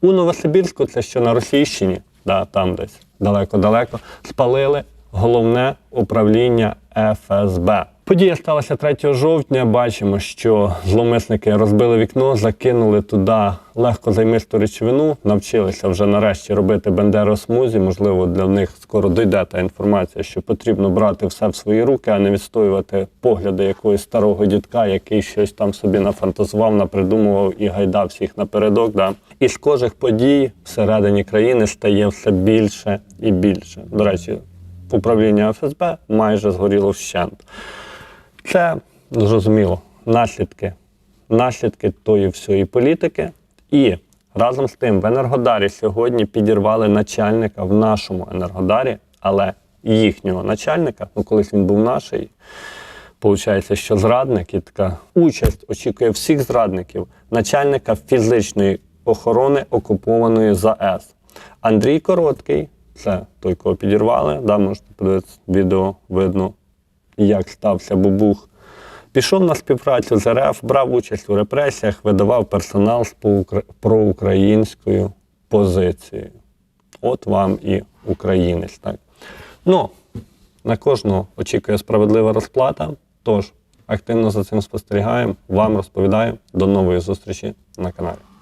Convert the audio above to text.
У Новосибірську, це що на Російщині, да, там десь далеко-далеко, спалили головне управління ФСБ. Подія сталася 3 жовтня. Бачимо, що зловмисники розбили вікно, закинули туди легко займисту речовину, навчилися вже нарешті робити бендеросмузі. Можливо, для них скоро дійде та інформація, що потрібно брати все в свої руки, а не відстоювати погляди якогось старого дідка, який щось там собі нафантазував, напридумував і гайдав всіх напередок. Да. І схожих подій всередині країни стає все більше і більше. До речі, управління ФСБ майже згоріло вщент. Це зрозуміло наслідки, наслідки тої всієї політики. І разом з тим в Енергодарі сьогодні підірвали начальника в нашому Енергодарі, але їхнього начальника, ну колись він був наший, Получається, що зрадник і така участь очікує всіх зрадників, начальника фізичної охорони окупованої ЗАЕС. Андрій Короткий, це той, кого підірвали, да, можете подивитися відео, видно, як стався бубух. Пішов на співпрацю з РФ, брав участь у репресіях, видавав персонал з проукраїнською позицією. От вам і українець. Так? Ну, на кожного очікує справедлива розплата. Тож активно за цим спостерігаємо, вам розповідаємо. До нової зустрічі на каналі.